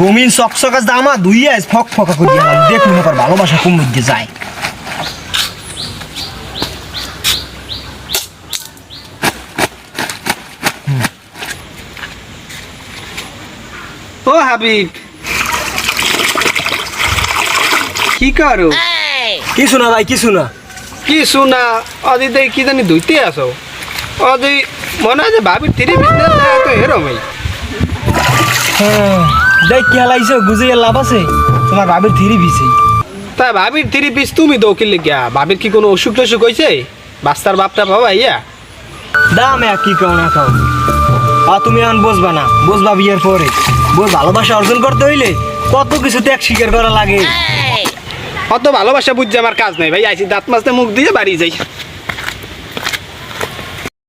রঙিন চকচকা জামা ধুইয়া ফক ফকা করে দিলাম দেখ মনে কর ভালোবাসা কোন মধ্যে যায়। ও হাবিব। কি করো? কিছু না ভাই কিছু না। কি শুনা? অদিতে কি জানি ধুইতে আসো অদি মনে হয় যে ভাবির তিরি বিজনেস তো এরমই হ্যাঁ দেখ কি হালাইছো গুজিয়ে লাভ আছে। তোমার বাবির থিরি ভিছে তা ভাবির তিরি পিস তুমি দৌকিলে গিয়া। ভাবির কি কোনো অসুখ টসুখ হয়েছে বাস্তার বাপটা বাবা ইয়া। দাম এক কি কাও না কাও। আর তুমি এখন বসবা না। বসবা বিয়ের পরে বস ভালোবাসা অর্জন করতে হইলে কত কিছু ত্যাগ স্বীকার করা লাগে। অত ভালোবাসা বুঝছে আমার কাজ নাই। ভাই আইসি দাঁত মাছতে মুখ দিয়ে বাড়ি যাই।